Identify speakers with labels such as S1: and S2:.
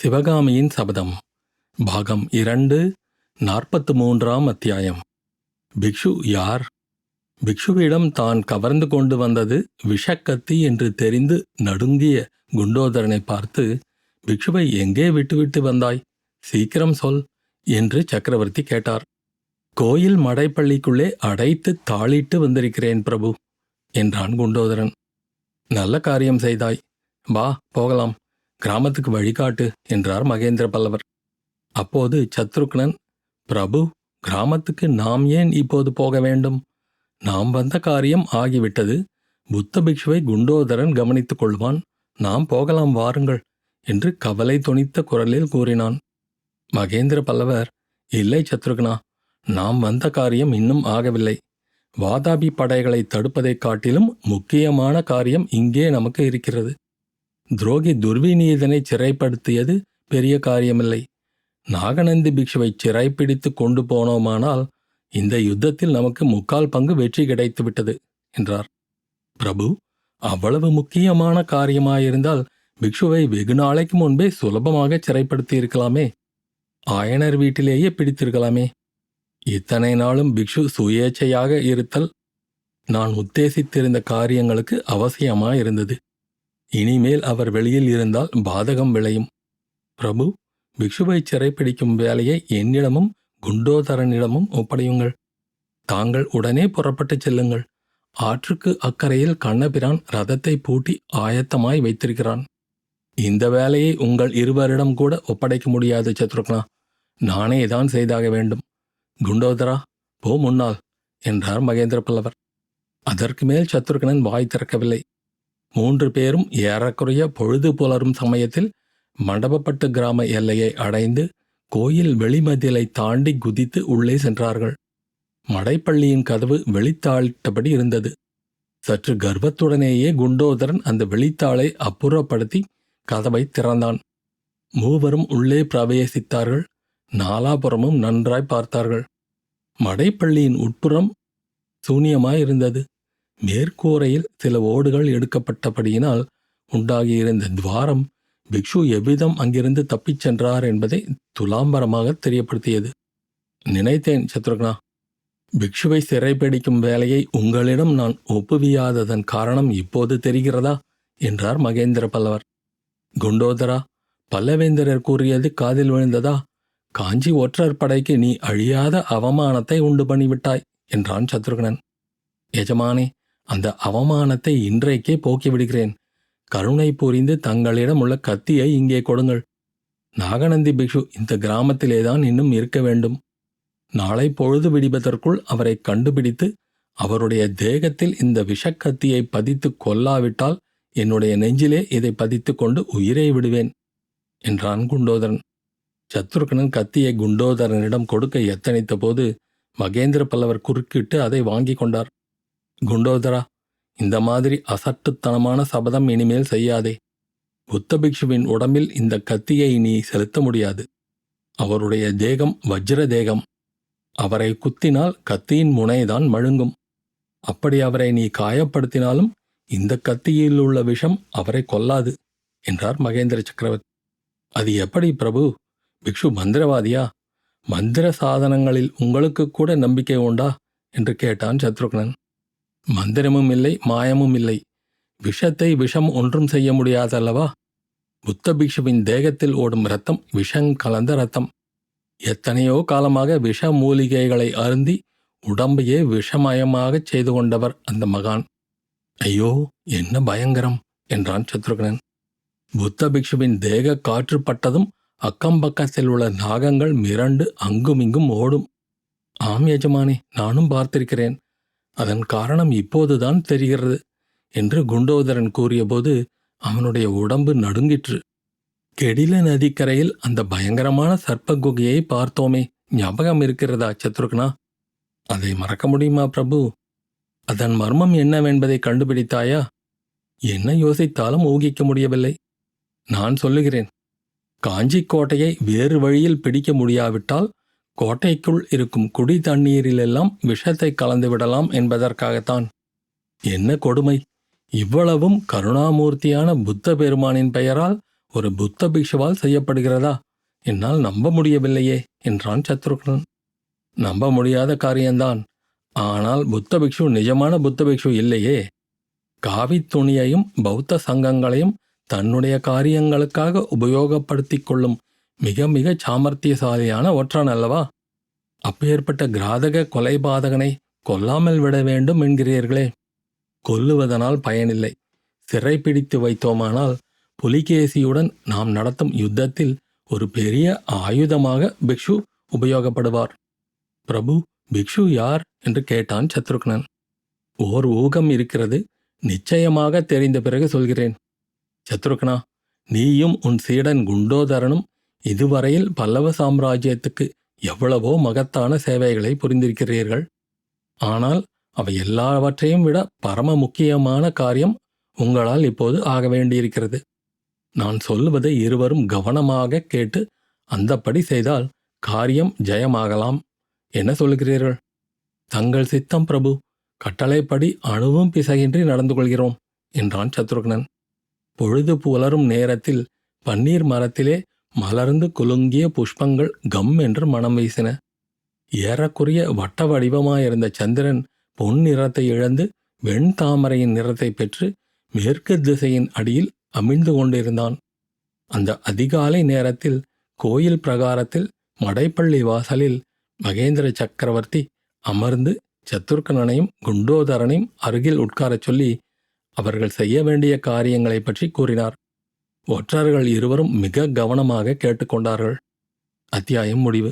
S1: சிவகாமியின் சபதம். பாகம் இரண்டு நாற்பத்து மூன்றாம் அத்தியாயம். பிக்ஷு யார்? பிக்ஷுவிடம் தான் கவர்ந்து கொண்டு வந்தது விஷக்கத்தி என்று தெரிந்து நடுங்கிய குண்டோதரனை பார்த்து பிக்ஷுவை எங்கே விட்டுவிட்டு வந்தாய்? சீக்கிரம் சொல் என்று சக்கரவர்த்தி கேட்டார். கோயில் மடைப்பள்ளிக்குள்ளே அடைத்து தாளிட்டு வந்திருக்கிறேன் பிரபு என்றான் குண்டோதரன். நல்ல காரியம் செய்தாய். வா போகலாம். கிராமத்துக்கு வழிகாட்டு என்றார் மகேந்திர பல்லவர். அப்போது சத்ருக்னன் பிரபு கிராமத்துக்கு நாம் ஏன் இப்போது போக வேண்டும்? நாம் வந்த காரியம் ஆகிவிட்டது. புத்த பிக்ஷுவை குண்டோதரன் கவனித்துக் கொள்வான். நாம் போகலாம் வாருங்கள் என்று கவலை தொனித்த குரலில் கூறினான். மகேந்திர பல்லவர் இல்லை சத்ருக்னா நாம் வந்த காரியம் இன்னும் ஆகவில்லை. வாதாபி படைகளை தடுப்பதைக் காட்டிலும் முக்கியமான காரியம் இங்கே நமக்கு இருக்கிறது. துரோகி துர்விநீதனை சிறைப்படுத்தியது பெரிய காரியமில்லை. நாகநந்தி பிக்ஷுவை சிறைப்பிடித்து கொண்டு போனோமானால் இந்த யுத்தத்தில் நமக்கு முக்கால் பங்கு வெற்றி கிடைத்துவிட்டது என்றார். பிரபு அவ்வளவு முக்கியமான காரியமாயிருந்தால் பிக்ஷுவை வெகு நாளைக்கு முன்பே சுலபமாக சிறைப்படுத்தியிருக்கலாமே. ஆயனர் வீட்டிலேயே பிடித்திருக்கலாமே. இத்தனை நாளும் பிக்ஷு சுயேச்சையாக இருத்தல். நான் உத்தேசித்திருந்த காரியங்களுக்கு அவசியமாயிருந்தது. இனிமேல் அவர் வெளியில் இருந்தால் பாதகம் விளையும். பிரபு பிக்ஷுவை சிறைப்பிடிக்கும் வேலையை என்னிடமும் குண்டோதரனிடமும் ஒப்படையுங்கள். தாங்கள் உடனே புறப்பட்டுச் செல்லுங்கள். ஆற்றுக்கு அக்கறையில் கண்ணபிரான் ரதத்தை பூட்டி ஆயத்தமாய் வைத்திருக்கிறான். இந்த வேலையை உங்கள் இருவரிடம் கூட ஒப்படைக்க முடியாது சத்ருக்னா. நானே தான் செய்தாக வேண்டும். குண்டோதரா போ முன்னால் என்றார் மகேந்திர பல்லவர் அதற்கு மேல் சத்ருகனன் வாய் திறக்கவில்லை. மூன்று பேரும் ஏறக்குறைய பொழுது புலரும் சமயத்தில் மண்டபப்பட்டு கிராம எல்லையை அடைந்து கோயில் வெளிமதிலை தாண்டி குதித்து உள்ளே சென்றார்கள். மடைப்பள்ளியின் கதவு வெளித்தாளிட்டபடி இருந்தது. சற்று கர்வத்துடனேயே குண்டோதரன் அந்த வெளித்தாளை அப்புறப்படுத்தி கதவை திறந்தான். மூவரும் உள்ளே பிரவேசித்தார்கள். நாலாபுறமும் நன்றாய் பார்த்தார்கள். மடைப்பள்ளியின் உட்புறம் சூனியமாயிருந்தது மேற்கூரையில் சில ஓடுகள் எடுக்கப்பட்டபடியினால் உண்டாகியிருந்த துவாரம் பிக்ஷு எவ்விதம் அங்கிருந்து தப்பிச் சென்றார் என்பதை துலாம்பரமாக தெரியப்படுத்தியது. நினைத்தேன் சத்ருக்னா. பிக்ஷுவை சிறைப்பிடிக்கும் வேலையை உங்களிடம் நான் ஒப்புவியாததன் காரணம் இப்போது தெரிகிறதா? என்றார் மகேந்திர பல்லவர். குண்டோதரா பல்லவேந்திரர் கூறியது காதில் விழுந்ததா? காஞ்சி ஒற்றர் படைக்கு நீ அழியாத அவமானத்தை உண்டு பண்ணிவிட்டாய் என்றான் சத்ருகனன். எஜமானே அந்த அவமானத்தை இன்றைக்கே போக்கிவிடுகிறேன். கருணை புரிந்து தங்களிடம் உள்ள கத்தியை இங்கே கொடுங்கள். நாகநந்தி பிக்ஷு இந்த கிராமத்திலேதான் இன்னும் இருக்க வேண்டும். நாளை பொழுது விடிவதற்குள் அவரை கண்டுபிடித்து அவருடைய தேகத்தில் இந்த விஷக்கத்தியை பதித்து கொல்லாவிட்டால் என்னுடைய நெஞ்சிலே இதை பதித்து கொண்டு உயிரை விடுவேன் என்றான் குண்டோதரன். சத்ருகனன் கத்தியை குண்டோதரனிடம் கொடுக்க எத்தனித்த போது மகேந்திர பல்லவர் குறுக்கிட்டு அதை வாங்கி கொண்டார். குண்டோதரா இந்த மாதிரி அசட்டுத்தனமான சபதம் இனிமேல் செய்யாதே. புத்த பிக்ஷுவின் உடம்பில் இந்த கத்தியை நீ செலுத்த முடியாது. அவருடைய தேகம் வஜ்ர தேகம். அவரை குத்தினால் கத்தியின் முனைதான் மழுங்கும். அப்படி அவரை நீ காயப்படுத்தினாலும் இந்த கத்தியில் உள்ள விஷம் அவரை கொல்லாது என்றார் மகேந்திர சக்கரவர்த்தி. அது எப்படி பிரபு? பிக்ஷு மந்திரவாதியா? மந்திர சாதனங்களில் உங்களுக்கு கூட நம்பிக்கை உண்டா? என்று கேட்டான் சத்ருக்னன். மந்திரமும் இல்லை மாயமும் இல்லை. விஷத்தை விஷம் ஒன்றும் செய்ய முடியாதல்லவா? புத்த பிக்ஷுவின் தேகத்தில் ஓடும் ரத்தம் விஷம் கலந்த ரத்தம் எத்தனையோ காலமாக விஷ மூலிகைகளை அருந்தி உடம்பையே விஷமயமாகச் செய்து கொண்டவர் அந்த மகான். ஐயோ என்ன பயங்கரம்! என்றான் சத்ருகனன். புத்த பிக்ஷுவின் தேக காற்று பட்டதும் அக்கம்பக்கத்தில் உள்ள நாகங்கள் மிரண்டு அங்குமிங்கும் ஓடும். ஆம் எஜமானே நானும் பார்த்திருக்கிறேன். அதன் காரணம் இப்போதுதான் தெரிகிறது என்று குண்டோதரன் கூறியபோது அவனுடைய உடம்பு நடுங்கிற்று. கெடில நதிக்கரையில் அந்த பயங்கரமான சர்ப்ப குகையை பார்த்தோமே. ஞாபகம் இருக்கிறதா சத்ருக்னா? அதை மறக்க முடியுமா பிரபு? அதன் மர்மம் என்னவென்பதை கண்டுபிடித்தாயா? என்ன யோசித்தாலும் ஊகிக்க முடியவில்லை. நான் சொல்லுகிறேன் காஞ்சி கோட்டையை வேறு வழியில் பிடிக்க முடியாவிட்டால் கோட்டைக்குள் இருக்கும் குடி தண்ணீரிலெல்லாம் விஷத்தை கலந்துவிடலாம் என்பதற்காகத்தான். என்ன கொடுமை? இவ்வளவும் கருணாமூர்த்தியான புத்த பெருமானின் பெயரால் ஒரு புத்த பிக்ஷுவால் செய்யப்படுகிறதா? என்னால் நம்ப முடியவில்லையே என்றான் சத்ருக்னன். நம்ப முடியாத காரியம்தான் ஆனால் புத்த பிக்ஷு நிஜமான புத்த பிக்ஷு இல்லையே. காவித்துணியையும் பௌத்த சங்கங்களையும் தன்னுடைய காரியங்களுக்காக உபயோகப்படுத்திக் கொள்ளும் மிக மிக சாமர்த்தியசாலியான ஒற்றன் அல்லவா அப்பேற்பட்ட கிராதக கொலைபாதகனை கொல்லாமல் விட வேண்டும் என்கிறீர்களே. கொல்லுவதனால் பயனில்லை. சிறை பிடித்து வைத்தோமானால் புலிகேசியுடன் நாம் நடத்தும் யுத்தத்தில் ஒரு பெரிய ஆயுதமாக பிக்ஷு உபயோகப்படுவார். பிரபு பிக்ஷு யார்? என்று கேட்டான் சத்ருக்னன். ஓர் ஊகம் இருக்கிறது. நிச்சயமாக தெரிந்த பிறகு சொல்கிறேன். சத்ருக்னா நீயும் உன் சீடன் குண்டோதரனும் இதுவரையில் பல்லவ சாம்ராஜ்யத்துக்கு எவ்வளவோ மகத்தான சேவைகளை புரிந்திருக்கிறீர்கள். ஆனால் அவை எல்லாவற்றையும் விட பரம முக்கியமான காரியம் உங்களால் இப்போது ஆக வேண்டியிருக்கிறது. நான் சொல்வதை இருவரும் கவனமாக கேட்டு அந்தப்படி செய்தால் காரியம் ஜெயமாகலாம் என்ன சொல்கிறீர்கள் தங்கள் சித்தம் பிரபு கட்டளைப்படி அணுவும் பிசகின்றி நடந்து கொள்கிறோம் என்றான் சத்ருக்னன். பொழுது புலரும் நேரத்தில் பன்னீர் மரத்திலே மலர்ந்து குலுங்கிய புஷ்பங்கள் கம் என்று மனம் வீசின. ஏறக்குறைய வட்ட வடிவமாயிருந்த சந்திரன் பொன் நிறத்தை இழந்து வெண் தாமரையின் நிறத்தை பெற்று மேற்கு திசையின் அடியில் அமிழ்ந்து கொண்டிருந்தான். அந்த அதிகாலை நேரத்தில் கோயில் பிரகாரத்தில் மடைப்பள்ளி வாசலில் மகேந்திர சக்கரவர்த்தி அமர்ந்து சத்துருக்கனனையும் குண்டோதரனையும் அருகில் உட்காரச் சொல்லி அவர்கள் செய்ய வேண்டிய காரியங்களைப் பற்றி கூறினார். ஒற்றர்கள் இருவரும் மிக கவனமாக கேட்டுக்கொண்டார்கள். அத்தியாயம் முடிவு.